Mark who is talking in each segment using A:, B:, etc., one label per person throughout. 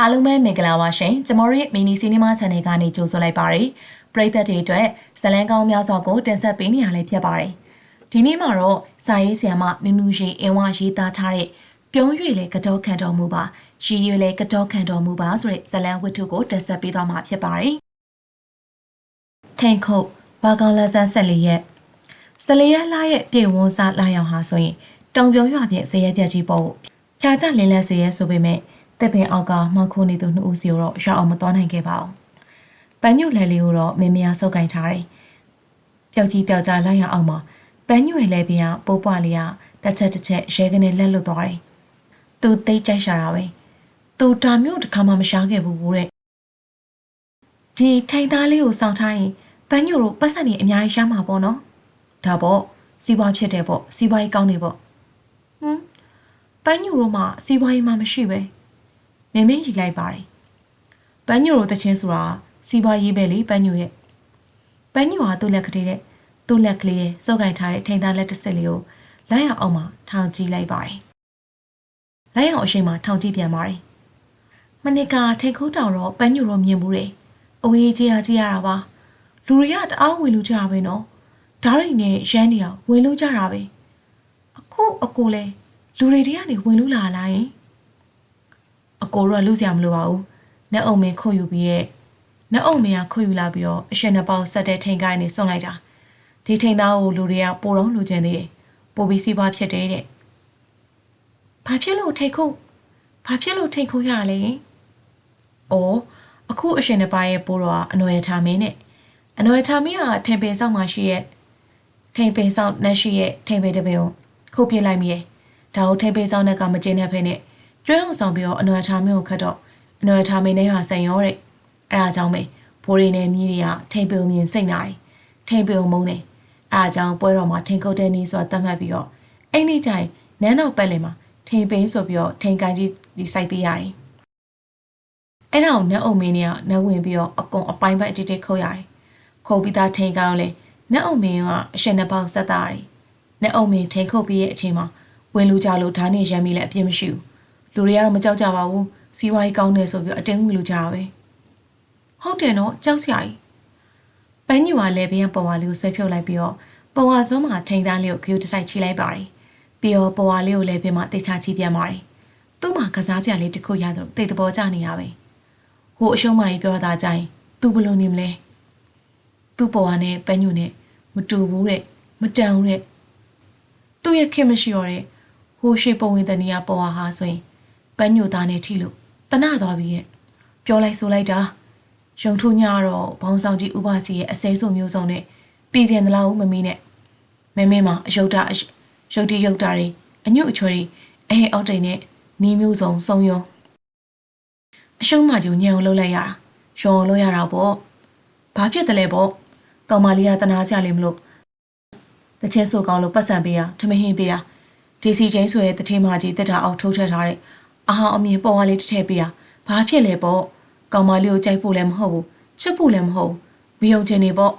A: အားလုံးပဲမင်္ဂလာပါရှင်ကျမတို့ရဲ့ mini cinema channel ကနေကြိုဆိုလိုက်ပါရယ်ပရိသတ်တွေအတွက်ဇလန်းကောင်းများစွာကိုတင်ဆက်ပေးနေရလဲဖြစ်ပါတယ်ဒီနေ့မှာတော့စာရေးဆရာမနူးနူးရှိအင်ဝါရေးသားထားတဲ့ပြုံးရွေလေကတော့ခံတော်မူပါရည်ရွယ်လေကတော့ခံတော်မူပါဆိုတဲ့ဇလန်းဝတ္ထုကိုတင်ဆက်ပေးသွားမှာဖြစ်ပါတယ်ထိန်ခုတ်ဝါကောင်လက်ဆန်းဆက်လေးရဲ့စလျက်လာရဲ့ပြေဝန်းစားလာရောက်ဟာဆိုရင်တုံပြုံးရွာပြည့်ဇရက်ပြက်ကြီးပေါ့ဖြာချလင်းလက်စေရဲဆိုပေမဲ့ တက်ပင်အောက်ကမှခိုးနေသူနှစ်ဦးစီကိုတော့ရောက်အောင်မသွားနိုင်ခဲ့ပါဘူး။ပန်းညွတ်လဲလေးကိုတော့မင်းမယားဆုပ်ကင်ထားတယ်။ပျောက်ကြီးပျောက်ကြားလိုက်ရအောင်မှာပန်းညွတ်လဲပြပိုးပွားလေးကတစ်ချက်တစ်ချက်ရဲကနေလက်လွတ်သွားတယ်။သူသိကြိုက်ရှာတာပဲ။သူဒါမျိုးတစ်ခါမှမရှားခဲ့ဘူးဘူးတဲ့။ဒီထိန်သားလေးကိုစောင့်ထားရင်ပန်းညွတ်တို့ပတ်စံနေအများကြီးရမှာပေါ့နော်။ဒါပေါ့စီးပွားဖြစ်တယ်ပေါ့စီးပွားရေးကောင်းနေပေါ့။ဟမ်ပန်းညူတို့မှစီးပွားရေးမှမရှိပဲ မင်းမင်းရီလိုက်ပါတယ်ပန်းညူတို့တချင်းဆိုတာစီးပွားရေးပဲလေပန်းညူရဲ့ပန်းညူဟာသူ့လက်ကလေးတဲ့သူ့လက်ကလေးရဲ့စုပ်ကင်ထားတဲ့ထိန်သားလက်တစ်စက်လေးကိုလိုက်ရအောင်မှထောင်ကြည့်လိုက်ပါတယ်လိုက်အောင်အရှိန်မှထောင်ကြည့်ပြန်ပါတယ်မနစ်ကထိန်ခိုးတောင်တော့ပန်းညူတို့မြင်မှုတယ်အဝေးကြီးအားကြီးရတာပါလူတွေကတအားဝင်လို့ကြတာပဲနော်ဓာတ်ရိနဲ့ရမ်းနေတာဝင်လို့ကြတာပဲအခုအကိုလဲလူတွေတည်းကနေဝင်လို့လာလားယင် အကိုတော့လူစရာမလိုပါဘူး။နှက်အုံမင်းခုတ်ယူပြီးရဲ့နှက်အုံမင်းကခုတ်ယူလာပြီးတော့အရှင်နှစ်ပေါက်ဆက်တဲ့ထိန်ကိုင်းနေစွန့်လိုက်တာ။ဒီထိန်သားကိုလူတွေကပိုတော့လူကျင်သေးတယ်။ပိုပြီးစီးပွားဖြစ်တယ်တဲ့။ဘာဖြစ်လို့ထိတ်ခုတ်ဘာဖြစ်လို့ထိတ်ခုတ်ရတာလဲ။အော်အခုအရှင်နှစ်ပါးရဲ့ပိုးတော့အနွယ်ထားမင်းနဲ့အနွယ်ထားမင်းကထိန်ပင်ဆောင်မှရှိရဲ့ထိန်ပင်ဆောင်နှက်ရှိရဲ့ထိန်ပင်တပင်ကိုခုတ်ပြလိုက်မိရဲ့ဒါကိုထိန်ပင်ဆောင်တဲ့ကမကျင်းတဲ့ဖဲနဲ့ ကျွဲအောင်ဆောင်ပြီးတော့အနွယ်ထားမင်းကိုခတ်တော့အနွယ်ထားမင်းနဲ့ဟာဆန်ရောတဲ့အဲဒါကြောင့်ပဲဘိုးရင်းနဲ့မြည်တွေကထိန်ပင်မြင်စိတ်နာတယ်ထိန်ပင်မုန်းတယ်အဲဒါကြောင့်ပွဲတော်မှာထိန်ခုတ်တဲ့နီးဆိုတာသတ်မှတ်ပြီးတော့အဲ့ဒီကျရင်နန်းတော်ပတ်လည်မှာထိန်ပင်ဆိုပြီးတော့ထိန်ကိုင်းကြီးဒီစိုက်ပေးရတယ်အဲ့ဒါကိုနတ်အုံမင်းတွေကနတ်ဝင်ပြီးတော့အကုန်အပိုင်းပိုင်းအတိတ်ခုတ်ရတယ်ခုတ်ပြီးသားထိန်ကောင်းလဲနတ်အုံမင်းကအရှင်နှစ်ပေါက်ဆက်တာတယ်နတ်အုံမင်းထိန်ခုတ်ပြီးရဲ့အချိန်မှာဝင်လူကြလို့ဓာတ်နဲ့ရမ်းပြီးလည်းအပြစ်မရှိဘူး လူတွေကတော့မကြောက်ကြပါဘူးစီးပွားရေးကောင်းတယ်ဆိုပြီးအတင်းဝင်လူကြတာပဲဟုတ်တယ်နော်ကြောက်စရာကြီးပန်းညူကလည်းဘေးကပေါ်ဝါလေးကိုဆွဲဖြုတ်လိုက်ပြီးတော့ပေါ်ဝါစုံးမှာထိန်သားလေးကိုဂယူတစိုက်ချိလိုက်ပါတယ်ပြီးတော့ပေါ်ဝါလေးကိုလည်းဘေးမှာတိတ်ချချိပြန်ပါတယ်သူ့မှာကစားကြလေးတစ်ခုရတော့တိတ်တဘောကြနေရပဲဟိုအရှုံးမကြီးပြောတာကြရင်သူဘလို့နေမလဲသူ့ပေါ်ဝါနဲ့ပန်းညူနဲ့မတူဘူးတဲ့မတန်ဘူးတဲ့သူ့ရဲ့ခင်မရှိတော့တဲ့ဟိုရှိပုံဝင်တဲ့နေရာပေါ်ဝါဟာဆိုရင် ပန်းညိုသားနဲ့ထိလို့တနသွားပြီးရဲ့ပြောလိုက်ဆိုလိုက်တာရုံထုညတော့ဘောင်းဆောင်ကြီးဥပစီရဲ့အစဲစုံမျိုးစုံနဲ့ပြည်ပြန်သလားဦးမမီးနဲ့မမေမှာအယုတ်တာရုတ်တိရုတ်တာတွေအညွတ်အချွေတွေအဲအောက်တိန်နဲ့နီးမျိုးစုံစုံယုံအရှုံးမကြီးညံအောင်လှုပ်လိုက်ရတာရုံအောင်လုပ်ရတာပေါ့ဘာဖြစ်တယ်လဲပေါ့ကောင်မလေးကတနာကြလိမ့်မလို့တချင်းဆိုကောင်းလို့ပတ်စံပေးရထမဟင်းပေးရဒီစီချင်းဆိုရဲ့တထေးမကြီးတက်တာအောက်ထိုးထက်ထားတဲ့ အာဟာအမြင်ပေါ်ဝါလေးတစ်ထည့်ပေးရဘာဖြစ်လဲပေါ့ကောင်မလေးကိုကြိုက်ဖို့လည်းမဟုတ်ဘူးချစ်ဖို့လည်းမဟုတ်ဘူးဘီယုံချင်နေပေါ့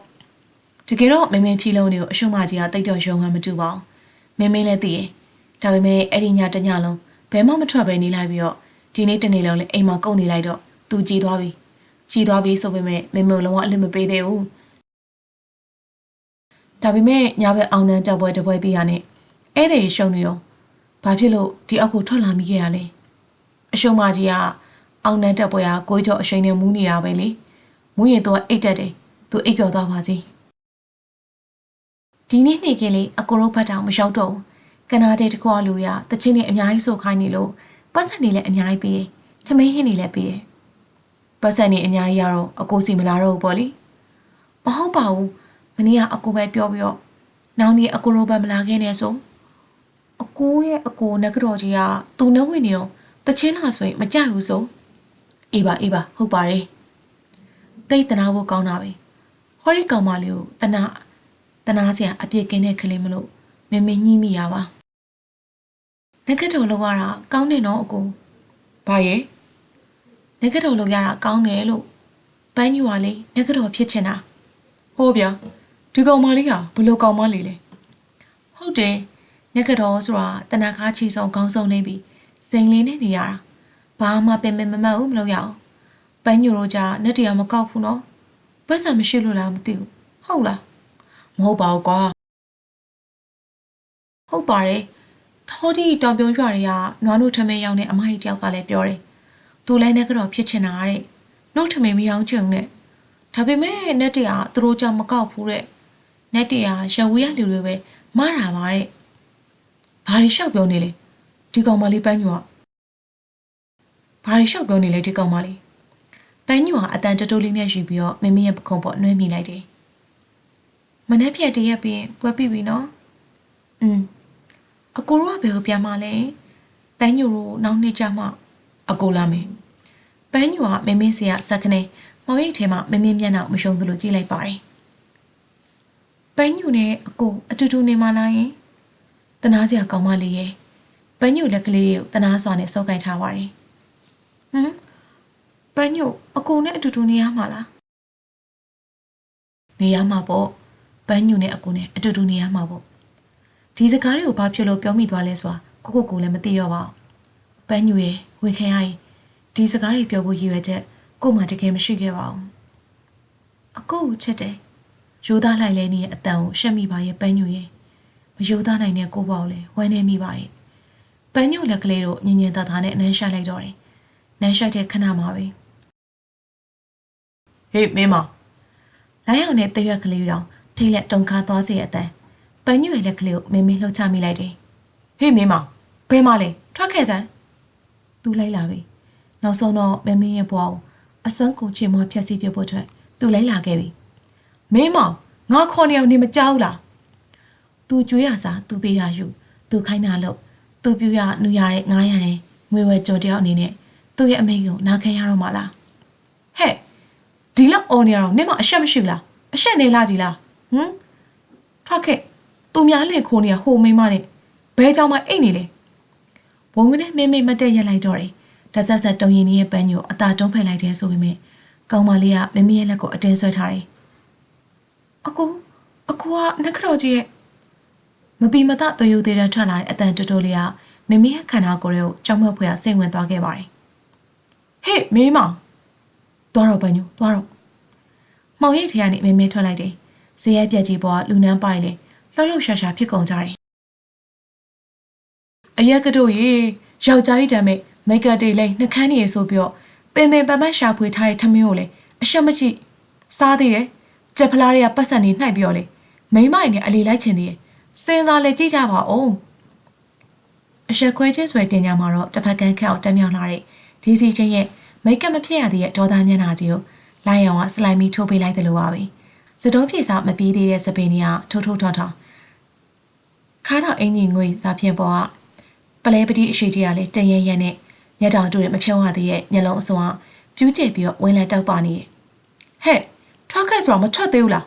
A: တကယ်တော့မင်းမင်းဖြီးလုံးတွေကိုအရှုံးမကြီးကတိတ်တော့ရုံဟန်မတူပါဘူးမင်းမင်းလည်းသိရဲ့ဒါပေမဲ့အဲ့ဒီညတညလုံးဘယ်မှမထွက်ပဲနေလိုက်ပြီးတော့ဒီနေ့တနေ့လုံးလည်းအိမ်မှာကုန်နေလိုက်တော့သူကြည်သွားပြီကြည်သွားပြီဆိုပေမဲ့မင်းမလုံးဝအလစ်မပေးသေးဘူးဒါပေမဲ့ညဘက်အောင်နှန်းတပ်ပွဲတပွဲပေးရနဲ့ဧည့်သည်ရှုံနေတော့ဘာဖြစ်လို့ဒီအောက်ကိုထွက်လာမိခဲ့ရလဲ အရှုံးမကြီးကအောင်နှန်းတက်ပွဲကကိုကြော့အရှိန်နဲ့မူးနေတာပဲလေမူးရင်တော့အိတ်တက်တယ်သူအိတ်ပျော်သွားပါစီဒီနေ့နေ့ကလေးအကိုတို့ဘတ်တောင်မရောက်တော့ဘူးကနာတဲ့တကွာလူတွေကတချင်းတွေအများကြီးဆိုခိုင်းနေလို့ပတ်စံတွေလည်းအများကြီးပေးတယ်ထမင်းဟင်းတွေလည်းပေးတယ်ပတ်စံတွေအများကြီးရတော့အကိုစီမလာတော့ဘူးပေါ့လေမဟုတ်ပါဘူးမနေ့ကအကိုပဲပြောပြီးတော့နောက်နေ့အကိုတို့ဘတ်မလာခဲ့နဲ့ဆိုအကိုရဲ့အကိုနဂတော်ကြီးကသူနှုတ်ဝင်နေတော့ တချင်းလာဆိုရင်မကြိုက်ဘူးဆိုအေးပါအေးပါဟုတ်ပါတယ်တိတ်တနာဖို့ကောင်းတာပဲဟောဒီကောင်မလေးကိုတနာတနာစရာအပြစ်ကင်းတဲ့ကလေးမလို့မင်းမင်းညှိမိရပါငကတော်လောက်ရတာကောင်းတယ်နော်အကိုဘာရဲ့ငကတော်လောက်ရတာကောင်းတယ်လို့ပန်းညူပါလေငကတော်ဖြစ်ချင်တာဟောဗျာဒီကောင်မလေးကဘလို့ကောင်မလေးလဲဟုတ်တယ်ငကတော်ဆိုတာတနာခါချီဆောင်ကောင်းဆုံးနေပြီ စိန်လေးနဲ့နေရတာဘာမှပင်ပင်မမတ်ဘူးမလုပ်ရအောင်ပန်းညိုတို့ကြနဲ့တရားမကောက်ဘူးနော်ပတ်စံမရှိလို့လားမသိဘူးဟုတ်လားမဟုတ်ပါဘူးကွာဟုတ်ပါတယ်ဟောဒီတောင်ပြုံးရွာတွေကနွားနို့ထမင်းရောင်းတဲ့အမကြီးတယောက်ကလည်းပြောတယ်သူလည်းနဲ့ကတော့ဖြစ်ချင်တာတဲ့နှုတ်ထမင်းမရောင်းချင်နဲ့ဒါပေမဲ့နဲ့တရားသူတို့ကြောင့်မကောက်ဘူးတဲ့နဲ့တရားရဝေးရလူတွေပဲမတာပါတဲ့ဘာတွေရှောက်ပြောနေလဲ ဒီကောင်မလေးပန်းညိုကဘာတွေရှောက်ပြောနေလဲဒီကောင်မလေးပန်းညိုကအတန်တတိုးလေးနဲ့ယူပြီးတော့မမရဲ့ပခုံးပေါ်နှွှဲမိလိုက်တယ်မနေ့ပြက်တရက်ပြီးပွဲပြီပြီနော်อืมအကိုတို့ကဘယ်ကိုပြန်မလဲပန်းညိုတို့နောက်နေ့ကျမှအကိုလာမယ်ပန်းညိုကမင်းမင်းစီကစက်ခနေမောင်ရိတ်ထဲမှာမင်းမင်းမျက်နှာမရှုံသလိုကြည့်လိုက်ပါတယ်ပန်းညိုနဲ့အကိုအတူတူနေမလားယင်တနာစရာကောင်းမလေးရဲ့ ပန်းညိုလက်ကလေးကိုတနာစွာနဲ့စောက်ကင်ထားပါတယ်ဟမ်ပန်းညိုအကိုနဲ့အတူတူနေရမှာလားနေရမှာပေါ့ပန်းညိုနဲ့အကိုနဲ့အတူတူနေရမှာပေါ့ဒီစကားတွေကိုဘာဖြစ်လို့ပြောမိသွားလဲဆိုတာကိုကိုကိုလည်းမသိတော့ပါဘူး။ပန်းညူရဲ့ဝင်ခံရရင်ဒီစကားတွေပြောဖို့ရည်ရွယ်ချက်ကို့မှာတကယ်မရှိခဲ့ပါဘူး။အကိုကိုချစ်တယ်။ယူသားလိုက်လဲနေတဲ့အတန်ကိုရှက်မိပါရဲ့ပန်းညူရဲ့မယူသားနိုင်တဲ့ကိုပေါ့လေဝမ်းနေမိပါရဲ့။ ပန်းညူလက်ကလေးတို့ညင်ညင်သာသာနဲ့အနှမ်းရှာလိုက်တော့တယ်။နမ်းရှာတဲ့ခဏမှာပဲ။ဟေးမင်းမလိုင်းအောင်နဲ့တရွက်ကလေးတောင်ထိတ်လက်တုံခါသွားစေတဲ့အတန်ပန်းညွေလက်ကလေးကိုမင်းမင်းလှုပ်ချမိလိုက်တယ်။ဟေးမင်းမဘယ်မှလဲထွက်ခဲ့စမ်း။သူလိုက်လာပြီ။နောက်ဆုံးတော့မင်းမင်းရဲ့ဘွားကိုအစွမ်းကုန်ချင်မဖြက်စီးပြဖို့အတွက်သူလိုက်လာခဲ့ပြီ။မင်းမငါခေါ်နေအောင်နေမကြောက်လား။ तू ကြွေးရစားသူပေးတာယူ။ तू ခိုင်းတာလို့။ သူပြူရနူရတဲ့900နဲ့ငွေဝယ်ကြော်တယောက်အနေနဲ့သူ့ရဲ့အမိန့်ကိုနားခံရတော့မှလားဟဲ့ဒီလောက်အော်နေရတော့နင့်မအရှက်မရှိဘူးလားအရှက်နေလားကြီးလားဟမ်ထွက်ခဲ့သူများလည်းခိုးနေရဟိုမိမနဲ့ဘဲကြောင်မအိတ်နေလေဘုံကနေမင်းမိမတက်ရက်လိုက်တော့တယ်တဆက်ဆက်တုံရင်ကြီးရဲ့ပန်းညိုအသာတုံးဖိလိုက်တယ်ဆိုပေမဲ့ကောင်မလေးကမမရဲ့လက်ကိုအတင်းဆွဲထားတယ်အကူအကူကနှက်ခတော်ကြီးရဲ့ မပီမသတယူသေးတဲ့ထွက်လာတဲ့အတန်တိုးတိုးလေးကမမရဲ့ခန္ဓာကိုယ်ကိုကြောက်မက်ဖွယ်စိတ်ဝင်သွားခဲ့ပါတယ်ဟေ့မင်းမောင်သွားတော့ပန်းညိုသွားတော့မောင်ရိတ်ထရကနေမင်းမင်းထွက်လိုက်တယ်ဇေယျပြက်ကြီးပေါ်ကလူနန်းပိုင်လေလှုပ်လှုပ်ရှားရှားဖြစ်ကုန်ကြတယ်။အရက်ကတို့ရေယောက်ျားကြီးတမ်းမဲ့မိတ်ကပ်တွေလိမ့်နှကန်းနေရဆိုပြီးတော့ပင်ပင်ပန်းပန်းရှာဖွေထားတဲ့ထမင်းကိုလေအရှက်မကြည့်စားသေးတယ်။ကြက်ဖလားတွေကပတ်စံနေနှိုက်ပြီးတော့လေမိမ့်မိုင်နဲ့အလီလိုက်ချင်သေးတယ်။ စင်စားလေကြည့်ကြပါဦး။အရှက်ခွဲချင်းဆွဲပညာမှာတော့တစ်ဖက်ကန်းခက်အောင်တက်မြောက်လာတဲ့ဒီစီချင်းရဲ့မိတ်ကပ်မဖြစ်ရသေးတဲ့ဒေါသညံ့နာကြီးကိုလိုက်အောင်ကစလိုက်မီထိုးပေးလိုက်တယ်လို့ပါပဲ။စတုံးပြေစာမပြေးသေးတဲ့စပင်းကြီးကထိုးထိုးထောင်းထောင်းခါတော့အင်ကြီးငွေစားဖြင့်ပေါ်ကပလဲပတိအရှိကြီးကလည်းတန်ရရနဲ့ညက်တောင်တူတွေမဖြုံးရသေးရဲ့ညလုံးအစွမ်းပြူးကျပြီးတော့ဝင်းလက်တောက်ပါနေရဲ့ဟဲ့ထွက်ခဲ့ဆိုတာမထွက်သေးဘူးလား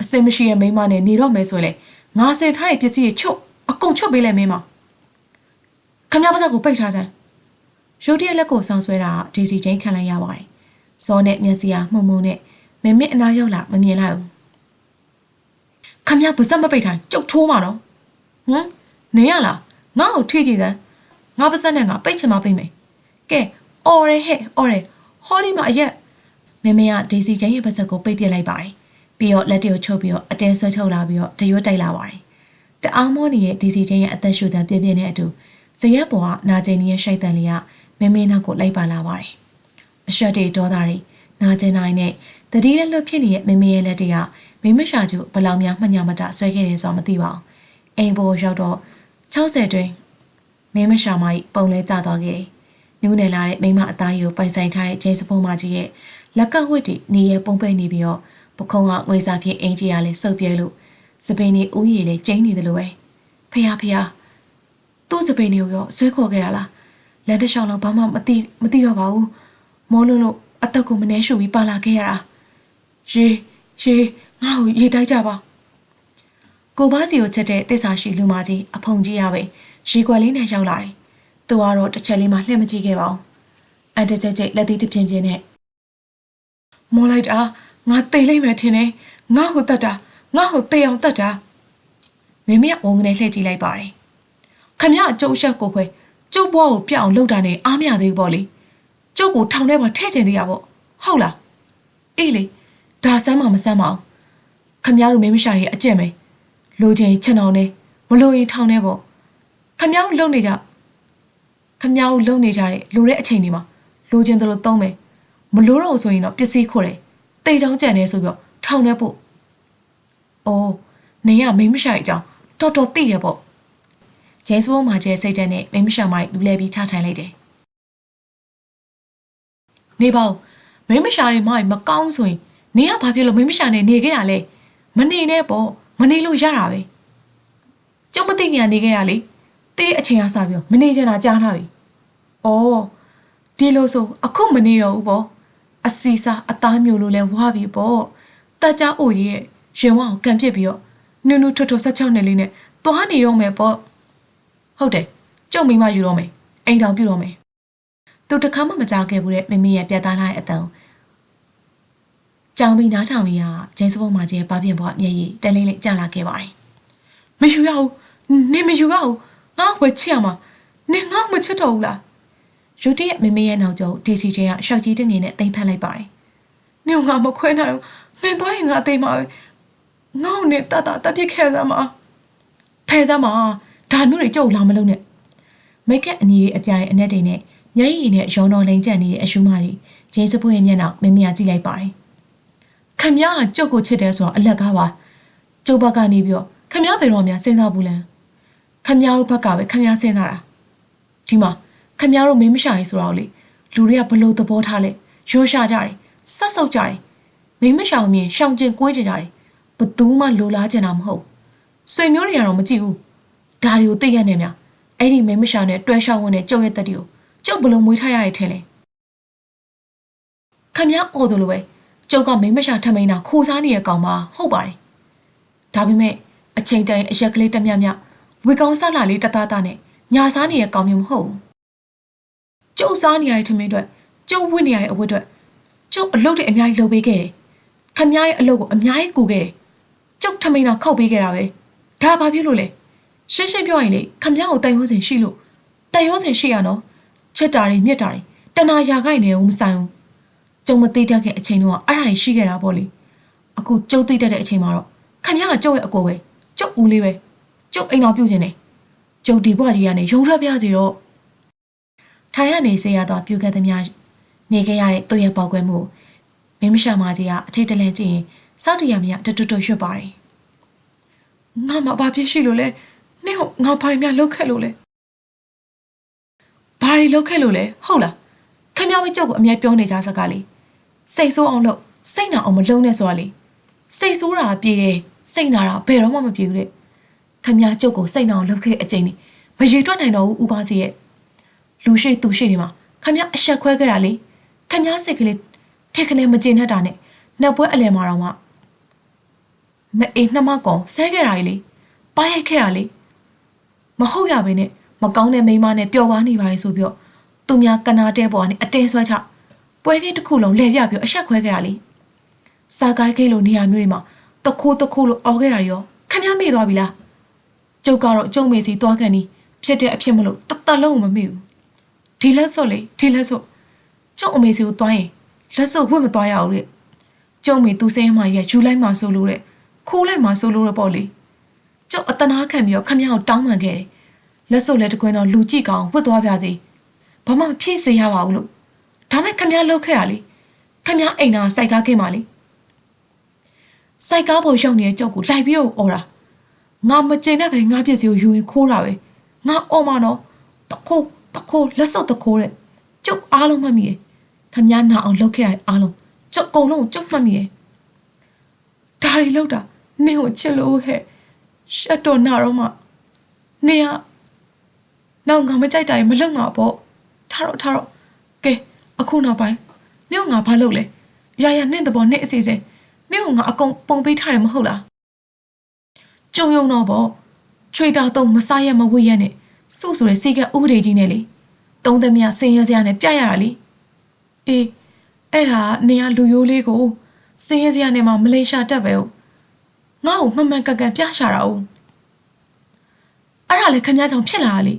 A: အစင်မရှိရဲ့မိန်းမနဲ့နေတော့မယ်ဆိုရင်လေ ငါစင်ထားတဲ့ပစ္စည်းတွေချုပ်အကုန်ချုပ်ပေးလိုက်မင်းမခမရပါစကိုပိတ်ထားစမ်းရုတ်တရက်လက်ကိုဆောင်းဆွဲတာဒီစီချင်းခံလိုက်ရပါတယ်စောနဲ့မျက်စိအားမှုံမှုံနဲ့မင်းမင်းအနာရောက်လာမမြင်လိုက်ဘူးခမရပါစမပိတ်ထားကြုတ်ထိုးမှာနော်ဟမ်နေရလားငါ့ကိုထိကြည့်စမ်းငါပါစက်နဲ့ငါပိတ်ချင်မှပိတ်မယ်ကဲအော်ရဲဟဲ့အော်ရဲဟောဒီမှာအရက်မမေကဒေစီချင်းရဲ့ပါစက်ကိုပိတ်ပြစ်လိုက်ပါတယ် ပြီးတော့လက်တွေကိုချုပ်ပြီးတော့အတဲဆွဲထုတ်လာပြီးတော့တရွတ်တိုက်လာပါတယ်တအားမောနေတဲ့ဒေစီချင်းရဲ့အသက်ရှူတန်ပြင်းပြင်းနဲ့အတူဇရက်ပေါ်ကနာကျင်နေတဲ့ရှိုက်တန်လေးကမမေနောက်ကိုလိုက်ပါလာပါတယ်အရှက်တွေဒေါသတွေနာကျင်နိုင်တဲ့တတိလက်လွတ်ဖြစ်နေတဲ့မမေရဲ့လက်တွေကမိမရှာကျဘလောင်များမှညမတဆွဲခဲ့တယ်ဆိုတာမသိပါဘူးအိမ်ပေါ်ရောက်တော့60တွင်မင်းမရှာမကြီးပုံလဲကျသွားခဲ့တယ်။နူးနယ်လာတဲ့မိမအသားကြီးကိုပိုင်ဆိုင်ထားတဲ့ဂျေစဖုံးမကြီးရဲ့လက်ကဝတ်တီနေရပုံပိတ်နေပြီးတော့ ပခုံးကငွေစာဖြင့်အင်ကြီးရလဲစုပ်ပြဲလို့စပင်းနေဥရည်လဲကျင်းနေတယ်လို့ပဲဖះဖះသူ့စပင်းနေကိုရောဆွဲခေါ်ခဲ့ရလားလန်တရှောင်းတော့ဘာမှမသိမသိတော့ပါဘူးမောလုံးလို့အသက်ကိုမနှဲရှုပြီးပါလာခဲ့ရတာရေရေငါ့ကိုရေတိုက်ကြပါကိုဘာစီကိုချက်တဲ့တစ္ဆာရှိလူမကြီးအဖုန်ကြီးရပဲရေခွက်လေးနဲ့ရောက်လာတယ်။သူကတော့တစ်ချက်လေးမှလှည့်မကြည့်ခဲ့ပါဘူး။အန်တကြက်ကြက်လက်သေးတစ်ပြင်းပြင်းနဲ့မောလိုက်တာ ငါတိတ်လိုက်မယ်ထင်တယ်။ငါ့ကိုတတ်တာငါ့ကိုတေးအောင်တတ်တာ။မင်းမကဝုန်းကနေလှည့်ကြည့်လိုက်ပါတယ်။ခမရအကျုပ်ရှက်ကိုခွဲကျုပ်ဘွားကိုပြအောင်လှုပ်တာနဲ့အားမရသေးဘူးပေါ့လေကျုပ်ကိုထောင်ထဲမှာထည့်ချင်သေးရပေါ့ဟုတ်လားအေးလေဒါဆမ်းမှမဆမ်းမအောင်ခမည်းတော်မင်းမရှာရဲ့အကျင့်ပဲလိုချင်ချက်အောင်နေမလိုရင်ထောင်ထဲပေါ့ခမည်းတော်လုံနေကြခမည်းတော်လုံနေကြတဲ့လိုတဲ့အချိန်ဒီမှာလိုချင်တယ်လို့သုံးမယ်မလိုတော့ဆိုရင်တော့ပစ္စည်းခေါ်တယ် တိတ်ချောင်းကြံနေဆိုပြီးတော့ထောင်ထဲပို့အော်နေရမင်းမရှာရဲ့အကြောင်းတော်တော်သိရပေါ့ဂျိမ်းစ်ဘုံမှာကျဲစိတ်တဲ့နဲ့မင်းမရှာမိုက်လူလဲပြီးချထိုင်လိုက်တယ်နေပါဦးမင်းမရှာရင်မိုက်မကောင်းဆိုရင်နေကဘာဖြစ်လို့မင်းမရှာနဲ့နေခဲ့ရလဲမနေနဲ့ပေါ့မနေလို့ရတာပဲကျုံမသိညာနေခဲ့ရလေတေးအချိန်အားစပြီးတော့မနေချင်တာကြားလာပြီဩဒီလိုဆိုအခုမနေတော့ဘူးပေါ့ အစီစားအသားမျိုးလိုလဲဝါပြီပေါ့တက်ကြအိုရဲ့ရင်ဝအောင်ကန်ဖြစ်ပြီးတော့နူးနူးထွတ်ထွတ်ဆက်ချောင်းနေလေးနဲ့သွားနေတော့မယ်ပေါ့ဟုတ်တယ်ကျုံမိမယူတော့မယ်အိမ်တောင်ပြုတော့မယ်သူတခါမှမကြောက်ခဲ့ဘူးတဲ့မိမိရဲ့ပြတ်သားလာတဲ့အတန်ကြောင်ပြီးနားထောင်ပြီးကဂျိမ်းစဘုံမှာကျဲပါပြင်ပေါ်မျက်ရည်တလေးလေးကျလာခဲ့ပါတယ်မယူရဘူးနေမယူရဘူးငါ့ဝယ်ချစ်ရမှာနေငါ့မချစ်တော့ဘူးလား ယူတီရဲ့မိမိရဲ့နောက်ကျောဒေစီချင်းကရှောက်ကြီးတင်နေနဲ့တိမ်ဖက်လိုက်ပါတယ်နေငါမခွဲနိုင်ဘူးနေသွားရင်ငါသိမှာပဲငါ့နဲ့တတတက်ပြစ်ခဲ့စမ်းမှာဖဲစမ်းမှာဒါမျိုးတွေကြုတ်လာမလို့နဲ့မိတ်ကက်အနီးရဲ့အပြားရဲ့အနက်တွေနဲ့မျက်ရည်နဲ့ရောင်းတော်လိန်ကျန်နေတဲ့အရှုမကြီးဂျင်းစပွင့်ရဲ့မျက်နှာမင်းမရကြည့်လိုက်ပါတယ်ခမည်းကကျုပ်ကိုချစ်တယ်ဆိုတော့အလက်ကားပါကျုပ်ဘက်ကနေပြီးတော့ခမည်းဘယ်တော့မှစဉ်းစားဘူးလန်းခမည်းတို့ဘက်ကပဲခမည်းစဉ်းစားတာဒီမှာ ခမည်းတို့မင်းမရှာရင်ဆိုတော့လေလူတွေကဘလို့သဘောထားလဲရိုးရှာကြတယ်ဆက်ဆုပ်ကြတယ်မင်းမရှောင်မြင်ရှောင်ကျင်ကိုးကြကြတယ်ဘသူမှလိုလားကြတာမဟုတ်ဆွေမျိုးတွေကတော့မကြည့်ဘူးဒါတွေကိုသိရနေမြအဲ့ဒီမင်းမရှောင်နဲ့တွဲရှောင်းဝင်တဲ့ကျုပ်ရဲ့တက်တီကိုကျုပ်ဘလို့မွေးထားရတဲ့ထင်လဲခမည်းအော်တယ်လို့ပဲကျုပ်ကမင်းမရှာထမိန်တာခိုးစားနေရကောင်ပါဟုတ်ပါတယ်ဒါပေမဲ့အချိန်တိုင်းအရက်ကလေးတက်မြတ်မြတ်ဝေကောင်းစားလာလေးတသားသားနဲ့ညာစားနေရကောင်မျိုးမဟုတ်ဘူး ကျုပ်စားနေရတဲ့ထမင်းအတွက်ကျုပ်ဝင့်နေရတဲ့အဝတ်အတွက်ကျုပ်အလုပ်တွေအများကြီးလုပ်ပေးခဲ့တယ်ခမည်းရဲ့အလုပ်ကိုအများကြီးကူခဲ့တယ်ကျုပ်ထမိန်တာခောက်ပေးခဲ့တာပဲဒါဘာဖြစ်လို့လဲရှင်းရှင်းပြောရင်လေခမည်းကိုတိုင်ရိုးစင်ရှိလို့တိုင်ရိုးစင်ရှိရနော်ချစ်တာတွေမြစ်တာတွေတဏှာရာခိုင်နေဦးမဆိုင်ဘူးကျုံမသေးတတ်တဲ့အချိန်တုန်းကအဲ့ဒါတွေရှိခဲ့တာပေါ့လေအခုကျုံသိတတ်တဲ့အချိန်မှာတော့ခမည်းကကျုပ်ရဲ့အကိုပဲကျုပ်ဦးလေးပဲကျုပ်အိမ်တော်ပြုတ်ခြင်းနေကျုပ်ဒီဘွားကြီးကနေရုံထွက်ပြစီတော့ ထိုင်ရနေစေရတော့ပြုခဲ့သမျှနေခဲ့ရတဲ့သူ့ရဲ့ပေါက်ကွဲမှုမင်းမရှာမကြီးကအထိတ်တလဲကြည့်ရင်စောက်တရမြတ်တွတ်တွတ်ရွှတ်ပါတယ်ငါမဘာဖြစ်ရှိလို့လဲနင့်ငါဖိုင်မြလှုပ်ခက်လို့လဲဘာတွေလှုပ်ခက်လို့လဲဟုတ်လားခမည်းမကျုပ်ကိုအမြဲပြောနေကြစကားလေးစိတ်ဆိုးအောင်လုပ်စိတ်နာအောင်မလုံးနဲ့ဆိုတာလေစိတ်ဆိုးတာပြေတယ်စိတ်နာတာဘယ်တော့မှမပြေဘူးတဲ့ခမည်းကျုပ်ကိုစိတ်နာအောင်လုပ်ခဲ့တဲ့အချိန်นี่မရေတွက်နိုင်တော့ဘူးဥပါစီရဲ့ လူရှိသူရှိနေမှာခမည်းအဆက်ခွဲခဲ့တာလေခမည်းစိတ်ကလေးထက်ကနေမကျေနပ်တာနဲ့နှက်ပွဲအလဲမှာတော့မှမအိမ်နှမကောင်ဆဲခဲ့တာလေပါရိုက်ခဲ့တာလေမဟုတ်ရပဲနဲ့မကောင်းတဲ့မိန်းမနဲ့ပျော်ပါနေပါလေဆိုပြီးတော့သူများကနာတဲပေါ်ကနေအတဲဆွဲချပွဲကင်းတစ်ခုလုံးလဲပြပြီးအဆက်ခွဲခဲ့တာလေစားကိုင်းကိလိုနေရာမျိုးတွေမှာတခိုးတခိုးလို့အော်ခဲ့တာရောခမည်းမေ့သွားပြီလားကျုပ်ကတော့ကျုံမေစီသွားကန်နီးဖြစ်တဲ့အဖြစ်မလို့တတလုံးမမေ့ဘူး ဒီလက်စွပ်လေဒီလက်စွပ်ကျုံအမေစီကိုသွားရင်လက်စွပ်ဝတ်မသွားရဘူးတဲ့ကျုံမေသူစင်းမရဲ့ယူလိုက်မှဆိုလို့တဲ့ခိုးလိုက်မှဆိုလို့ရပေါ့လေကျုပ်အတနာခံပြီးတော့ခမည်းကိုတောင်းပန်ခဲ့တယ်လက်စွပ်လက်တကွင်းတော့လူကြည့်ကောင်ဝတ်သွားပြစီဘာမှမဖြစ်စေရပါဘူးလို့ဒါမဲ့ခမည်းလှုပ်ခဲ့တာလေခမည်းအိမ်နာစိုက်ကားခဲ့မှလေစိုက်ကားပေါ်ရောက်နေတဲ့ကြောက်ကိုလိုက်ပြီးတော့អော်တာငါမကျင်တဲ့ပဲငါပြစ်စီကိုယူရင်ခိုးတာပဲငါអော်မနော်တခိုးတ ခိုးလက်စုပ်တခိုးတဲ့ကျုပ်အားလုံးမှတ်မိတယ်ခမည်းနာအောင်လှုပ်ခဲ့ရအားလုံးကျုပ်အကုန်လုံးကျုပ်မှတ်မိတယ်ဒါရီလှုပ်တာနင်းကိုချစ်လို့ဟဲ့ရှက်တော့နာတော့မှနင်းကနောက်ငါမကြိုက်တာရင်မလုံငါပေါ့ထားတော့ထားတော့ကဲအခုနောက်ပိုင်းနင့်ကငါဘာလုပ်လဲရရနင့်တဘောနင့်အစီအစဉ်နင့်ကငါအကုန်ပုံပေးထားတယ်မဟုတ်လားကြုံယုံတော့ပေါ့ချွေတာတော့မစားရမဝေ့ရနဲ့ စုဆိုတဲ့စီကဥပဒေကြီးနဲ့လေတုံးသမီးဆင်းရဲစရာနဲ့ပြရတာလေအေးအဲ့ဒါနေရလူရိုးလေးကိုဆင်းရဲစရာနဲ့မှမလေးရှားတက်ပဲဟုတ်ငါ့ကိုမှန်မှန်ကန်ကန်ပြရှာတာဟုတ်အဲ့ဒါလေခမည်းကြောင့်ဖြစ်လာတာလေ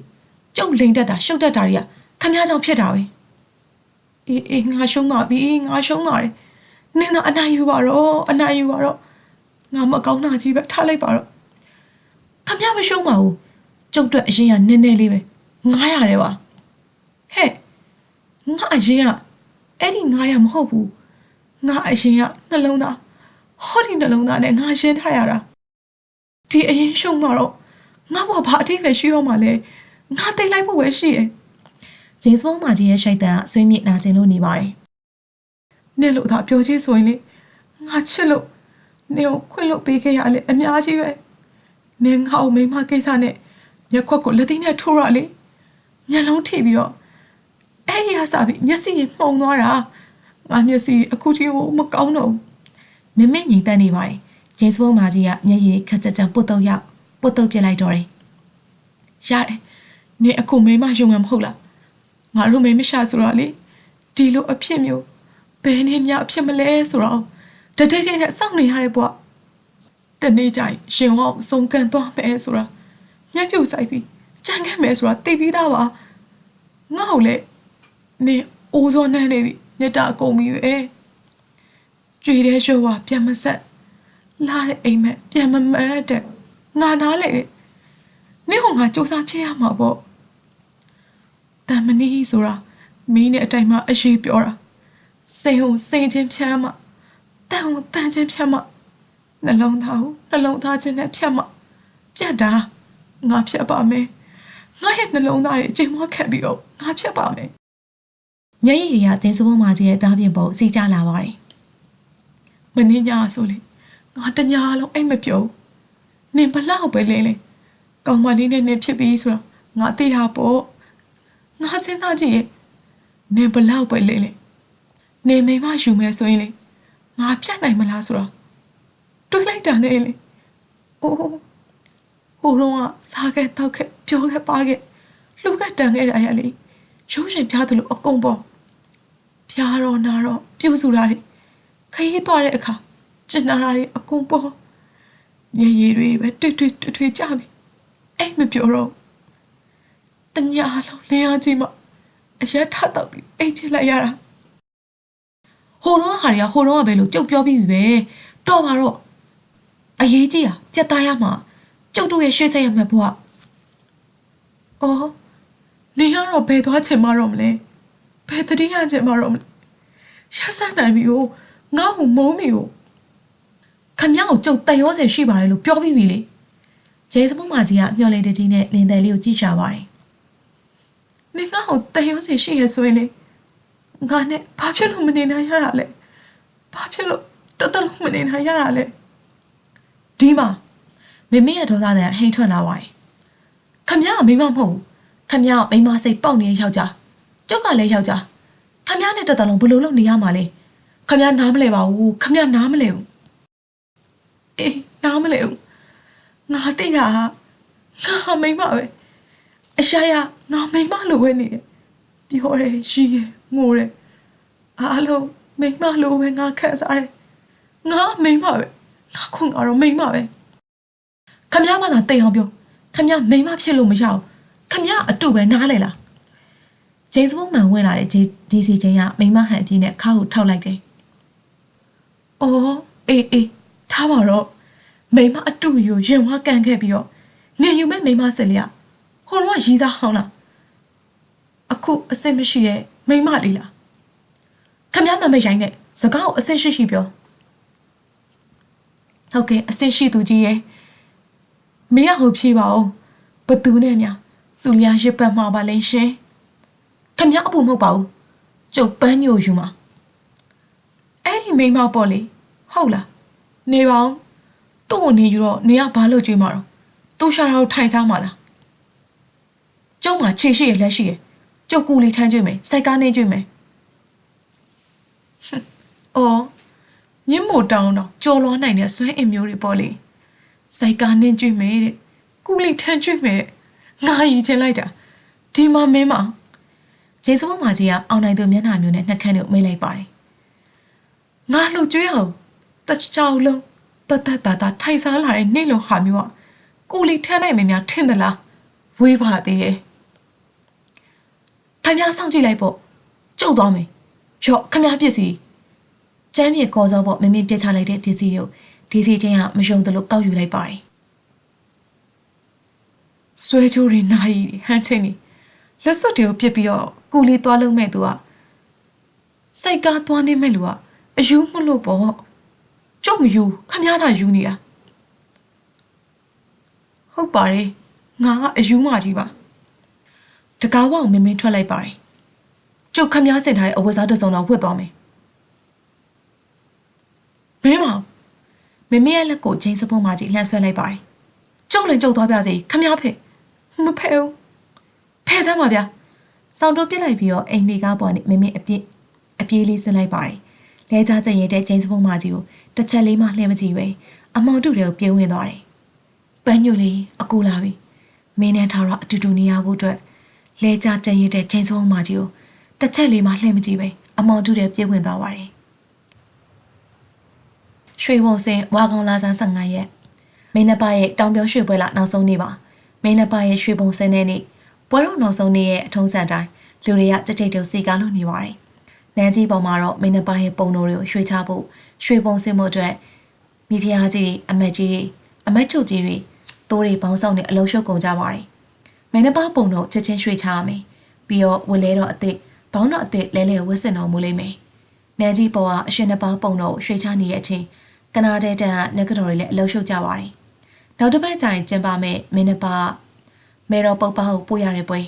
A: ကျုပ်လိန်တက်တာရှုပ်တက်တာတွေကခမည်းကြောင့်ဖြစ်တာပဲ
B: အေးအေးငါရှုံးသွားပြီငါရှုံးသွားတယ်နင်တော့အနိုင်ယူပါတော့အနိုင်ယူပါတော့ငါမကောင်းတာကြီးပဲထားလိုက်ပါတော့
A: ခမရမရှုံးပါဘူး ကျုပ်တို့အရင်ကနည်းနည်းလေးပဲ900တယ်ပါ
B: ဟဲ့ငါအရင်ကအဲ့ဒီ900မဟုတ်ဘူးငါအရင်ကနှလုံးသားဟောဒီနှလုံးသားနဲ့ငါရှင်းထားရတာဒီအရင်ရှုံးတော့ငါဘာဘာအထိပဲရှိရောမှလဲငါတိတ်လိုက်ဖို့ပဲရှိရဲ့
A: ဂျေးစ်ဘုံမာကြီးရဲ့ရှိုက်တန်ကဆွေးမြေ့နာကျင်လို့နေပါတယ်
B: နင့်လို့သာပြောချင်းဆိုရင်လေငါချစ်လို့နင်ကိုခွင့်လို့ပေးခဲ့ရလေအများကြီးပဲနင်ငါ့ကိုမိမကိစ္စနဲ့ ရက်ခွက်ကိုလက်သိနဲ့ထိုးရလေမျက်လုံးထိပြီးတော့အဲ့ဒီဟာစားပြီးမျက်စိမှုံသွားတာငါမျက်စိအခုထိကိုမကောင်းတော့ဘူး
A: မင်းမင်းညီတန်းနေပါတယ်ဂျေးစ်ဘုံမာကြီးကမျက်ရည်ခက်ကြက်ကြက်ပုတ်တော့ရောက်ပုတ်တော့ပြစ်လိုက်တော့တယ်
B: ရတယ်နင်အခုမိမယုံမှာမဟုတ်လားငါတို့မိမရှာဆိုတော့လေဒီလိုအဖြစ်မျိုးဘယ်နည်းများအဖြစ်မလဲဆိုတော့တတိတ်နဲ့စောင့်နေရတဲ့ဘွားတနေ့ကျရင်ရှင်ဟောစုံကန်သွားမယ်ဆိုတာ မျက်ပြူဆိုင်ပြီးကြံခဲ့မယ်ဆိုတာသိပြီးသားပါငါ့ကိုလေနင်အိုးစောနှမ်းနေပြီညတာအကုန်ပြီပဲကြွေတဲ့ရွှေဝါပြန်မဆက်လာတဲ့အိမ်မက်ပြန်မမတ်တဲ့ငါနားလေနင့်ဟောငါစူးစမ်းဖြစ်ရမှာပေါ့တမနီဆိုတာမင်းနဲ့အတိုင်းမှာအရေးပြောတာစိန်ဟိုစိန်ချင်းဖြမ်းမှာတန်ဟိုတန်ချင်းဖြမ်းမှာနှလုံးသားဟိုနှလုံးသားချင်းနဲ့ဖြတ်မှာပြတ်တာ ငါဖြတ်ပါမယ်ငါရဲ့နှလုံးသားရဲ့အချိန်မခက်ပြီးတော့ငါဖြတ်ပါမယ်
A: ညရည်ရဂျေးစ်ဘုံမာကြီးရဲ့ပြားပြင်ပုံစီကြလာပါတယ်
B: မင်းညာဆိုလေငါတညာလုံးအိတ်မပြုံးနင်ဘလောက်ပဲလဲလဲကောင်းမလေးနဲ့နင်ဖြစ်ပြီးဆိုတော့ငါသိတာပေါ့ငါစဉ်းစားကြည့်ရဲ့နင်ဘလောက်ပဲလဲလဲနင်မိမယူမယ်ဆိုရင်လေငါပြတ်နိုင်မလားဆိုတော့တွေးလိုက်တာနဲ့လေအိုး ဟိုတော့ကစားခဲ့တောက်ခဲ့ပြောခဲ့ပါခဲ့လှုပ်ခဲ့တန်ခဲ့တာရလေရုံးရှင်ပြားသလိုအကုန်ပေါ့ပြားတော့နာတော့ပြူစုတာတွေခရီးသွားတဲ့အခါကျင်နာတာတွေအကုန်ပေါ်ရေရည်တွေပဲတွေ့တွေ့တွေ့တွေ့ကြပြီအိမ်မပြောတော့တညာလုံးလင်းအားကြီးမှအရက်ထတော့ပြီးအိမ်ချလိုက်ရတာ
A: ဟိုတော့ဟာတွေကဟိုတော့ကပဲလို့ကြုတ်ပြောပြီးပြီပဲတော့ပါတော့အရေးကြီးတာကြက်သားရမှာ ကျုပ်တို့ရဲ့ရွှေဆက်ရမှာဘွား။
B: အော်နေရတော့ဘယ်သွားချင်မှတော့မလဲ။ဘယ်တတိယချင်မှတော့မလဲ။ရဆက်နိုင်ပြီကိုငါ့ကိုမုန်းပြီကို
A: ခမ ्या ကိုကျုပ်တန်ရောစင်ရှိပါတယ်လို့ပြောပြီးပြီလေဂျေးစ်ဘုံမာကြီးကမျော်လင့်တကြီးနဲ့လင်တယ်လေးကိုကြည့်ရှာပါတယ်
B: နေငါ့ကိုတန်ရုံးစီရှိရဆိုရင်လေငါနဲ့ဘာဖြစ်လို့မနေနိုင်ရတာလဲ။ဘာဖြစ်လို့တတလုံးမနေနိုင်ရတာလဲ။
A: ဒီမှာ မိမိရဲ့ဒေါသနဲ့ဟိန်ထွက်လာပါတယ်။ခမရမိမမဟုတ်ခမရမိမစိတ်ပေါက်နေတဲ့ယောက်ျားကျုပ်ကလည်းယောက်ျားခမရနဲ့တတလုံးဘလို့လုပ်နေရမှာလဲခမရနားမလဲပါဘူးခမရနားမလဲဘူး
B: အေးနားမလဲဘူးငါတိတ်တာငါမိမပဲအရှာရငါမိမလိုပဲနေတယ်ပြောတယ်ရှိတယ်ငိုတယ်အားလုံးမိမလိုပဲငါခံစားတယ်ငါမိမပဲငါခွန်ကတော့မိမပဲ
A: ခမရမသာတိတ်အောင်ပြောခမရမိန်မဖြစ်လို့မရဘူးခမရအတူပဲနားလေလားဂျိမ်းစ်ဘွန်မှန်ဝင်လာတဲ့ဒီစီချင်းကမိမဟန်အပြင်းနဲ့ခါကိုထောက်လိုက်တယ်။
B: အော်အေးအေးထားပါတော့မိမအတူယူရင်ဝါကန်ခဲ့ပြီးတော့နေယူမဲ့မိမဆက်လေးကဟိုတော့ရီးသားဟောင်းလားအခုအဆင်မရှိရဲ့မိမလေးလား
A: ခမရမမရိုင်းနဲ့စကားကိုအဆင်ရှိရှိပြောဟုတ်ကဲ့အဆင်ရှိသူကြီးရဲ့
B: မင်းကဟိုဖြေပါအောင်ဘသူနဲ့များစူလျာရစ်ပတ်မှာပါလဲရှင်
A: ခမ ्या အပူမဟုတ်ပါဘူးကျုပ်ပန်းညိုယူမှာ
B: အဲ့ဒီမိန်းမပေါ့လေဟုတ်လားနေပါအောင်သူ့ကိုနေယူတော့နေကဘာလို့ကြွေးမှာတော့သူ့ရှာတာကိုထိုင်စားမှာလား
A: ကျုံမှာခြေရှိရလက်ရှိရကျုပ်ကူလီထမ်းကြွေးမယ်စိုက်ကားနေကြွေးမယ်
B: အော်ညင်းမို့တောင်းတော့ကြော်လွားနိုင်တဲ့ဆွဲအင်မျိုးတွေပေါ့လေ စိုက်ကားနင်းကြွေးမယ်တဲ့ကူလီထမ်းကြွေးမယ်တဲ့ငါရည်ချင်လိုက်တာဒီမှာမင်းမ
A: ဂျေစုဘုံမာကြီးကအောင်နိုင်သူမျက်နှာမျိုးနဲ့နှက်ခမ်းကိုမိတ်လိုက်ပါတယ်
B: ငါလှုပ်ကြွေးအောင်တစ်ချောင်းလုံးတတ်တတ်တာတာထိုင်စားလာတဲ့နေ့လုံးဟာမျိုးကကိုလီထမ်းနိုင်မများထင်သလားဝေးပါသေးရဲ့
A: ခမ ्या စောင့်ကြည့်လိုက်ပေါ့ကျုပ်သွားမယ်ချော့ခမည်းပစ္စည်းကျမ်းမြေကောစောပေါ့မင်းမင်းပြစ်ချလိုက်တဲ့ပစ္စည်းကို ဒီစီချင်းကမယုံသလိုကောက်ယူလိုက်ပါတယ်
B: ဆွဲချိုးတွေနာရီဟန်ချင်းနေလက်စွပ်တွေကိုပြစ်ပြီးတော့ကူလီသွားလုံးမဲ့သူကစိုက်ကားသွားနေမဲ့လူကအယူမလို့ပေါ့ကျုပ်မယူခမရတာယူနေတာဟုတ်ပါတယ်ငါကအယူမကြီးပါ
A: တကားဝအောင်မင်းမင်းထွက်လိုက်ပါတယ်ကျုပ်ခမည်းစင်ထားတဲ့အဝတ်စားတစ်စုံတော့ဝတ်သွားမယ်
B: မင်းမောင်
A: မင်းမရဲ့လက်ကိုချင်းစပုံးမကြီးလှမ်းဆွဲလိုက်ပါတယ်ကျုပ်လည်းကျုပ်သွားပြစီခမည်းဖေ
B: မဖဲဘူး
A: ဖဲစမ်းပါဗျာစောင်းတို့ပြစ်လိုက်ပြီးတော့အိမ်လေးကားပေါ်နေမင်းမင်းအပြစ်အပြေးလေးဆင်းလိုက်ပါတယ်လဲချကျင်ရတဲ့ချင်းစပုံးမကြီးကိုတစ်ချက်လေးမှလှမ်းမကြည့်ပဲအမောင်တူတွေကိုပြေးဝင်သွားတယ်ပန်းညိုလေးအကူလာပြီမင်းနဲ့ထားတော့အတူတူနေရဖို့အတွက်လဲချကျင်ရတဲ့ချင်းစပုံးမကြီးကိုတစ်ချက်လေးမှလှမ်းမကြည့်ပဲအမောင်တူတွေပြေးဝင်သွားပါတယ် ရွှေဘုံစင်ဝါကောင်လာစား15ရက်မင်းနှပရဲ့တောင်ပြောရွှေပွဲလာနောက်ဆုံးနေ့ပါမင်းနှပရဲ့ရွှေဘုံစင်တဲ့နေ့ပွဲတော်နောက်ဆုံးနေ့ရဲ့အထုံးစံတိုင်းလူတွေကကြက်ကြိတ်တုံစီကားလို့နေပါတယ်နန်းကြီးပေါ်မှာတော့မင်းနှပရဲ့ပုံတော်တွေကိုရွှေချဖို့ရွှေဘုံစင်မှုအတွက်မိဖုရားကြီးအမတ်ကြီးအမတ်ချုပ်ကြီးတွေတိုးတွေပေါင်းဆောင်နဲ့အလုံးရှုပ်ကုန်ကြပါတယ်မင်းနှပပုံတော်ချက်ချင်းရွှေချရမယ်ပြီးတော့ဝလဲတော်အစ်စ်ဘောင်းတော်အစ်စ်လဲလဲဝစ်စင်တော်မူလိမ့်မယ်နန်းကြီးပေါ်ကအရှင်နှစ်ပါးပုံတော်ရွှေချနေတဲ့အချိန် ကနာတဲ့တန်ကနဂတော်တွေလည်းအလုံးရှုပ်ကြပါတယ်နောက်တစ်ပတ်ကျရင်ကျင်းပမယ်မင်းနှပမေတော်ပုတ်ပါကိုပို့ရတဲ့ပွဲ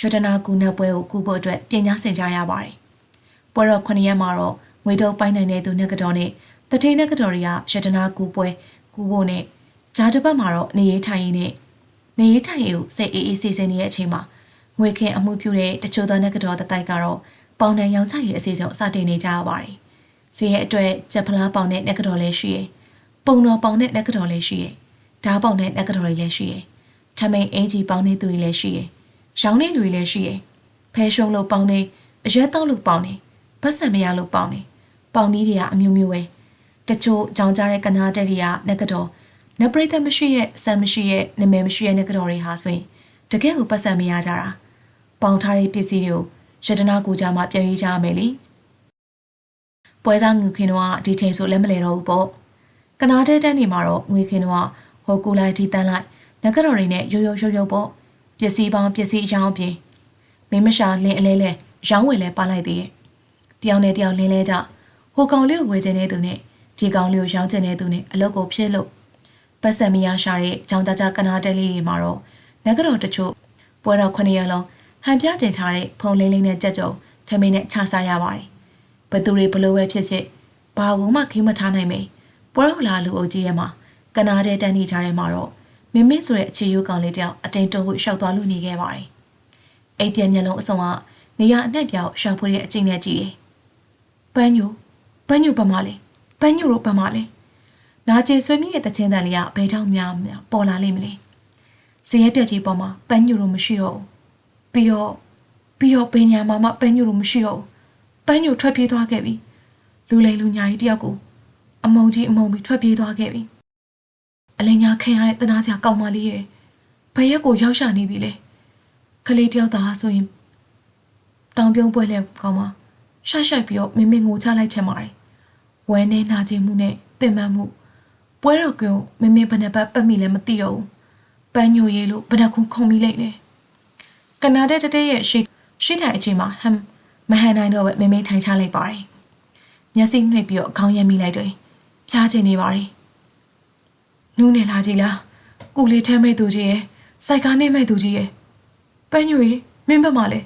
A: ရတနာကူနတ်ပွဲကိုကူဖို့အတွက်ပြင်ညာဆင်ကြရပါတယ်ပွဲတော်9ရက်မှာတော့ငွေတုပ်ပိုင်းနိုင်တဲ့သူနဂတော်နဲ့တထိန်နဂတော်တွေကရတနာကူပွဲကူဖို့နဲ့ဂျားတစ်ပတ်မှာတော့နေရေးထိုင်ရေးနဲ့နေရေးထိုင်ရေးကိုစိတ်အေးအေးစီစဉ်နေတဲ့အချိန်မှာငွေခင်အမှုပြုတဲ့တချို့သောနဂတော်တတိုက်ကတော့ပေါင်တန်ရောင်ချရေးအစီအစဉ်ကိုစတင်နေကြရပါတယ်။ စီရဲ့အတွက်ချက်ဖလားပေါင်တဲ့နဂတော်လည်းရှိရယ်ပုံတော်ပေါင်တဲ့နဂတော်လည်းရှိရယ်ဓားပေါင်တဲ့နဂတော်တွေလည်းရှိရယ်ထမိန်အင်ဂျီပေါင်တဲ့သူတွေလည်းရှိရယ်ရောင်းတဲ့လူတွေလည်းရှိရယ်ဖဲရှုံးလို့ပေါင်နေအရက်တောက်လို့ပေါင်နေဗတ်ဆံမရလို့ပေါင်နေပေါင်နီးတွေကအမျိုးမျိုးပဲတချို့ကြောင်ကြတဲ့ကနာတက်တွေကနဂတော်နပရိသတ်မရှိရဲ့ဆံမရှိရဲ့နမဲမရှိရဲ့နဂတော်တွေဟာဆိုရင်တကယ်ကိုပတ်စံမရကြတာပေါင်ထားတဲ့ပစ္စည်းတွေကိုရတနာကိုကြမှာပြန်ရေးကြရမယ်လी ပွဲစားငွေခင်တော့ဒီချိန်ဆိုလက်မလဲတော့ဘူးပေါ့ကနာတဲ့တန်းနေမှာတော့ငွေခင်တော့ဟိုကူလိုက်ဒီတန်းလိုက်နဂတော်တွေနဲ့ရိုးရိုးရိုးရိုးပေါ့ပစ္စည်းပေါင်းပစ္စည်းအယောင်းပြင်မင်းမရှာလင်းအလဲလဲရောင်းဝယ်လဲပါလိုက်သေးရဲ့တယောက်နဲ့တယောက်လင်းလဲကြဟိုကောင်လေးကိုဝယ်ခြင်းတဲ့သူနဲ့ဒီကောင်လေးကိုရောင်းခြင်းတဲ့သူနဲ့အလုပ်ကိုဖြစ်လို့ပတ်စံမရရှာတဲ့ကြောင်ကြကြကနာတဲလေးတွေမှာတော့နဂတော်တချို့ပွဲတော်9ရက်လုံးဟန်ပြတင်ထားတဲ့ဖုံလေးလေးနဲ့ကြက်ကြုံထမင်းနဲ့ခြာစားရပါတယ် ဘသူတွေဘလို့ပဲဖြစ်ဖြစ်ဘာကူမှခီးမထားနိုင်မေပွဲတော်လာလူအုပ်ကြီးရဲ့မှာကနာတဲ့တန်းနေထားတဲ့မှာတော့မင်းမင်းဆိုတဲ့အခြေရိုးကောင်လေးတယောက်အတိန်တုံးဟုရှောက်သွားလို့နေခဲ့ပါတယ်အိပ်ပြမျက်လုံးအစုံကနေရအနှက်ပြောက်ရှောက်ဖွေးတဲ့အကျင့်နဲ့ကြည့်တယ်ပန်းညိုပန်းညိုပမာလေပန်းညိုတို့ပမာလေနာကျင်ဆွေးမြင့်ရဲ့တခြင်းတန်လေးကဘယ်တော့မှပေါ်လာလိမ့်မလဲဇရဲပြက်ကြီးပေါ်မှာပန်းညိုတို့မရှိတော့ဘူးပြီးတော့ပြီးတော့ပင်ညာမှာမှပန်းညိုတို့မရှိတော့ဘူးပ န်းညိုထွက်ပြေးသွားခဲ့ပြီလူလိမ်လူညာကြီးတယောက်ကိုအမုံကြီးအမုံပြီးထွက်ပြေးသွားခဲ့ပြီအလင်ညာခင်ရတဲ့တနာစရာကောင်းမလေးရဲ့ဘယ်ရက်ကိုရောက်ရှာနေပြီလဲကလေးတယောက်သားဆိုရင်တောင်ပြုံးပွဲလဲကောင်းမှာရှက်ရှက်ပြီးတော့မင်းမင်းငိုချလိုက်ချင်ပါတယ်ဝဲနေနာကျင်မှုနဲ့ပင်ပန်းမှုပွဲတော်ကမင်းမင်းဘယ်နှပတ်ပတ်မိလဲမသိတော့ဘူးပန်းညိုရေးလို့ဘယ်နှခုခုံမိလိုက်လဲကနာတဲ့တတဲ့ရဲ့ရှိရှိထိုင်အချိန်မှာဟမ် မဟန်နိုင်တော့ပဲမင်းမင်းထိုင်ချလိုက်ပါတယ်မျက်စိနှိပ်ပြီးတော့ခေါင်းရက်မိလိုက်တယ်ဖျားချင်နေပါတယ်နူးနေလာကြည်လားကုလေးထဲမဲ့သူကြီးရဲ့စိုက်ကားနေမဲ့သူကြီးရဲ့ပန်းညိုရေးမင်းဘက်မှာလဲ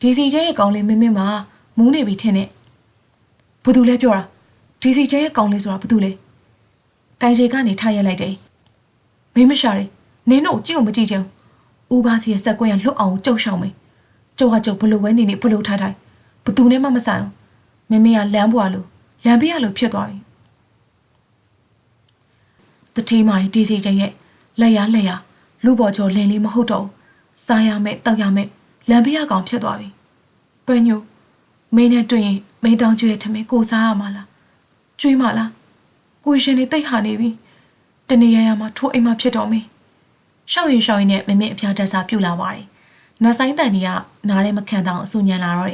A: ဒီစီကျဲရဲ့ကောင်လေးမင်းမင်းမှာမူးနေပြီထင်နဲ့ဘာသူလဲပြောတာဒီစီကျဲရဲ့ကောင်လေးဆိုတာဘာသူလဲတိုင်ချေကနေထားရက်လိုက်တယ်မင်းမရှာတယ်နင်းတို့ကြည့်အောင်မကြည့်ချင်ဦးဘာစီရဲ့စက်ကွင်းကလွတ်အောင်ကြောက်ရှောင်မယ် ကျုပ်ကကျုပ်ဘလို့ဝဲနေနေဘလို့ထားထိုင်ဘသူနဲ့မှမဆိုင်အောင်မင်းမင်းကလမ်းပွားလို့လမ်းပေးရလို့ဖြစ်သွားပြီတတိမာကြီးဒီစီကျဲရဲ့လက်ရလက်ရလူပေါ်ကျော်လင်းလေးမဟုတ်တော့စားရမယ်တောက်ရမယ်လမ်းပေးရကောင်ဖြစ်သွားပြီပန်းညိုမင်းနဲ့တွေ့ရင်မင်းတောင်းကျွေးထမင်းကိုစားရမှာလားကျွေးမှာလားကိုရှင်နေတိတ်ဟာနေပြီတနေရရမှာထိုးအိမ်မှာဖြစ်တော်မင်းရှောက်ရင်ရှောက်ရင်နဲ့မင်းမင်းအဖျားတက်စာပြုတ်လာပါတယ် နတ်ဆိုင်တန်ကြီးကနားထဲမခံတော့အဆူညံလာတော့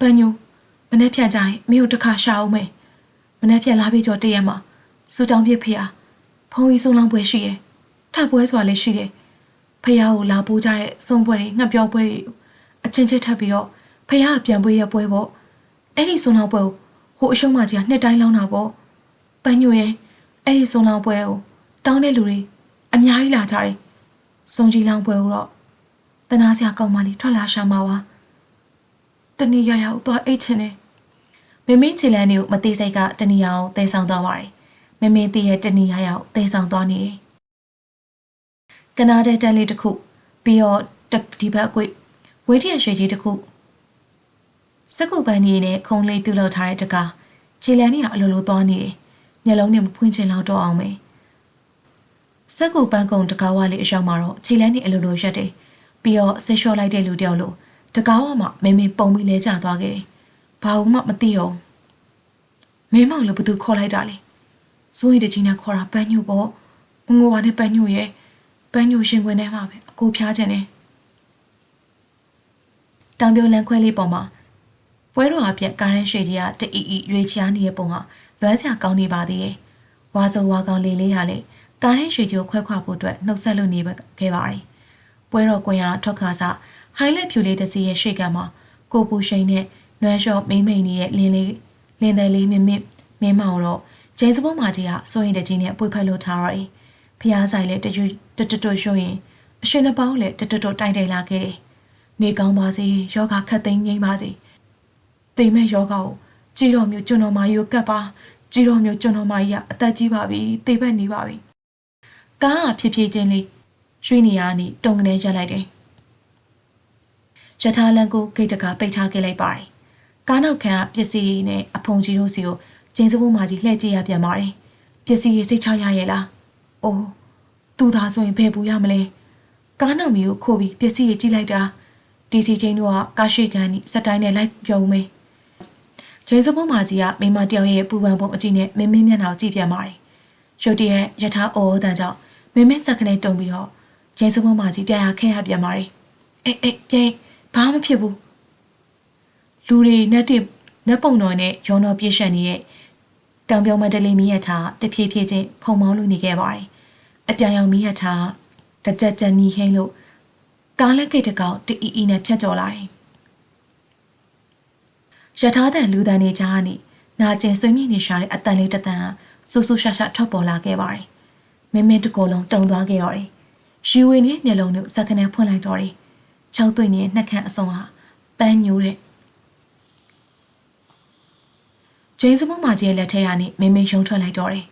A: တယ်
B: ညိုမနေ့ဖြန်ကြရင်မင်းတို့တစ်ခါရှာအောင်မယ်မနေ့ဖြန်လာပြီးကြောတရက်မှာစူတောင်းပြဖေဟာဖုံးကြီးဆုံးလောင်းပွဲရှိရယ်ထပ်ပွဲစွာလည်းရှိတယ်ဖះကိုလာပိုးကြတဲ့စုံပွဲတွေငှက်ပြောပွဲတွေအချင်းချင်းထပ်ပြီးတော့ဖះကပြန်ပွေးရပွဲပေါ့အဲ့ဒီစုံလောင်းပွဲကိုဟိုအရှုံးမကြီးကနှစ်တိုင်းလောင်းတာပေါ့ပန်းညိုရဲ့အဲ့ဒီစုံလောင်းပွဲကိုတောင်းတဲ့လူတွေအများကြီးလာကြတယ် စုံကြီးလောင်းပွဲကိုတော့တနာစရာကောင်းမလေးထွက်လာရှာမှာပါတနည်းရရအောင်သွားအိတ်ချင်တယ်
A: မမင်းချီလန်တွေကိုမသေးစိတ်ကတနီယာကိုတဲဆောင်သွားပါတယ်မမင်းတည့်ရဲ့တနီယာရောက်တဲဆောင်သွားနေတယ်ကနာတဲ့တန်လေးတစ်ခုပြီးတော့တဒီဘက်အကွေ့ဝေးထရရွှေကြီးတစ်ခုစကုပန်းကြီးနဲ့ခုံလေးပြုတ်လောက်ထားတဲ့တကားချီလန်တွေကအလိုလိုသွားနေတယ်မျက်လုံးနဲ့မဖွင့်ချင်တော့တော့အောင်ပဲ စကုပန်းကုံတကားဝလေးအရောက်မှာတော့ချီလန်တွေအလိုလိုရက်တယ်ပြီးတော့ဆိတ်လျှော့လိုက်တဲ့လူတယောက်လိုတကားဝမှာမင်းမင်းပုံပြီးလဲကျသွားခဲ့တယ်ဘာမှမသိတော့မင်းမောင်လည်းဘသူခေါ်လိုက်တာလဲစိုးရင်တကြီးနဲ့ခေါ်တာပန်းညို့ပေါ့မငိုပါနဲ့ပန်းညို့ရဲ့ပန်းညို့ရှင်ခွင်ထဲမှာပဲအကိုဖျားခြင်းနဲ့တောင်ပြိုလန်ခွဲလေးပေါ်မှာပွဲတော်အပြက်ကားရန်ရွှေကြီးကတအီအီရွေချားနေတဲ့ပုံကလွမ်းစရာကောင်းနေပါသေးတယ်ဝါစုံဝါကောင်လေးလေးဟာလေကား ရန်ရွှေကြီးကိုခွဲခွာဖို့အတွက်နှုတ်ဆက်လို့နေခဲ့ပါတယ်ပွဲတော်ကွင်ကထွက်ခါစားဟိုင်းလက်ဖြူလေးတစ်စီးရဲ့ရှေ့ကမှာကိုပူရှိန်နဲ့နွမ်းလျှော့မိမ့်မိန်နေတဲ့လင်းလေးလင်းတယ်လေးမြင့်မြင့်မင်းမောင်တော့ကျင်းစပုံးမာကြီးကစိုးရင်တကြီးနဲ့အပွေဖက်လို့ထားတော့တယ်ဖျားဆိုင်လေတရွတတတွရွှရင်အရှင်တစ်ပေါင်းလေတတတွတိုင်တိုင်လာခဲ့တယ်နေကောင်းပါစေယောဂခတ်သိမ်းငိမ့်ပါစေသိမဲ့ယောဂကိုကြည်တော်မျိုးကျွန်တော်မကြီးကိုကတ်ပါကြည်တော်မျိုးကျွန်တော်မကြီးကအသက်ကြီးပါပြီသိဘက်နေပါပြီ ကားကဖြည်းဖြည်းချင်းလေးရွှေနေရနေတုံကနေရက်လိုက်တယ်ရထားလန်ကိုဂိတ်တကပိတ်ထားခဲ့လိုက်ပါတယ်ကားနောက်ခံကပစ္စည်းနဲ့အဖုံကြီးတို့စီကိုကျင်းစဖို့မာကြီးလှည့်ကြည့်ရပြန်ပါတယ်ပစ္စည်းစိတ်ချရရဲ့လားအိုးသူသာဆိုရင်ဖယ်ပူရမလဲကားနောက်မီကိုခိုးပြီးပစ္စည်းကြီးကြည့်လိုက်တာဒီစီချင်းတို့ကကားရွှေကန်နီစက်တိုင်းနဲ့လိုက်ပြုံးမေးကျင်းစဖို့မာကြီးကမိမတယောက်ရဲ့ပူပန်ပုံအကြည့်နဲ့မင်းမင်းမျက်နှာကိုကြည့်ပြန်ပါတယ် ရုတ်တရက်ရထားအော်တန်ကြောင့်မင်းမင်းစက်ခနဲ့တုံပြီးတော့ကျင်းစဖို့မာကြီးပြရခဲရပြန်ပါတယ်အေးအေးပြင်းဘာမှမဖြစ်ဘူးလူတွေနဲ့တစ်နက်ပုံတော်နဲ့ရောတော်ပြည့်ရှက်နေတဲ့တောင်ပြောင်မန္တလေးမီးရထားတဖြည်းဖြည်းချင်းခုံမောင်းလို့နေခဲ့ပါတယ်။အပြန်ရောင်မီးရထားတကြက်ကြက်မီးခင်းလို့ကားလက်ကိတ်တကောင်တအီအီနဲ့ဖြတ်ကျော်လာတယ်။ရထားတန်လူတန်နေကြားကနေနာကျင်ဆွေးမြေ့နေရှာတဲ့အတန်လေးတစ်တန် ဆူဆူရှာရှာထွက်ပေါ်လာခဲ့ပါတယ်။မင်းမင်းတကောလုံးတုံသွားခဲ့တော့တယ်။ရီဝေနဲ့မျက်လုံးနဲ့စက္ကနဲ့ဖွင့်လိုက်တော့တယ်။ချောက်သွင်းနေတဲ့နှက်ခမ်းအစုံဟာပန်းညိုးတဲ့ဂျိန်းစမုံမကြီးရဲ့လက်ထဲကနေမင်းမင်းရုံထွက်လိုက်တော့တယ်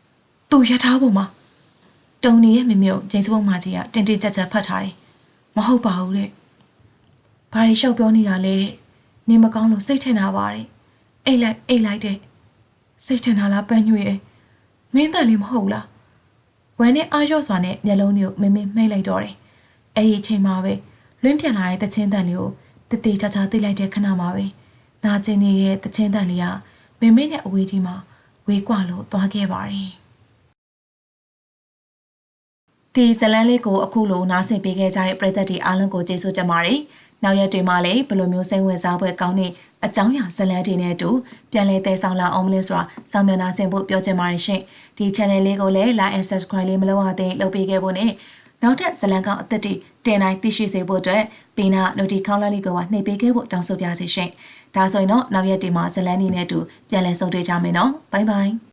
A: ။သူ့ရထားပေါ်မှာတုံနေရဲ့မင်းမျိုးဂျိန်းစမုံမကြီးကတင်တင်ကြပ်ကြပ်ဖတ်ထားတယ်။မဟုတ်ပါဘူးတဲ့။ဘာတွေရှောက်ပြောနေတာလဲတဲ့။နေမကောင်းလို့စိတ်ထင်တာပါတဲ့။အိတ်လိုက်အိတ်လိုက်တဲ့။ စိတ်ထင်တာလားပန်းညွှရဲ့။မင်းတန်လေးမဟုတ်လား။ဝမ်းနဲ့အာရော့စွာနဲ့မျက်လုံးတွေကိုမင်းမင်းမှိတ်လိုက်တော့တယ်။အဲ့ဒီအချိန်မှာပဲလွင့်ပြန်လာတဲ့တချင်းတန်လေးကိုတသေးချာချာသိလိုက်တဲ့ခဏမှာပဲနာကျင်နေတဲ့တချင်းတန်လေးကမင်းမင်းနဲ့အဝေးကြီးမှာဝေးကွာလို့သွားခဲ့ပါတယ်ဒီဇလန်းလေးကိုအခုလိုနားဆင်ပေးခဲ့ကြတဲ့ပရိသတ်တွေအားလုံးကိုကျေးဇူးတင်ပါတယ် နောက်ရက်တွေမှာလည်းဘယ်လိုမျိုးစိတ်ဝင်စားပွဲကောင်းတဲ့အကြောင်းအရာဇလန်းတွေနဲ့အတူပြန်လည်သယ်ဆောင်လာအောင်မလဲဆိုတာစောင့်မျှော်နှာဆင်ဖို့ပြောချင်ပါတယ်ရှင်ဒီ channel လေးကိုလည်း like and subscribe လေးမလုပ်ရသေးလုပ်ပေးခဲ့ဖို့နဲ့နောက်ထပ်ဇလန်းကောင်းအသက်တွေတင်တိုင်းသိရှိစေဖို့အတွက်ပေနာ notification ခေါင်းလေးကိုပါနှိပ်ပေးခဲ့ဖို့တောင်းဆိုပါစီရှင်ဒါဆိုရင်တော့နောက်ရက်ဒီမှာဇလန်းနေနဲ့အတူပြန်လည်ဆုံတွေ့ကြမယ်နော်ဘိုင်ဘိုင်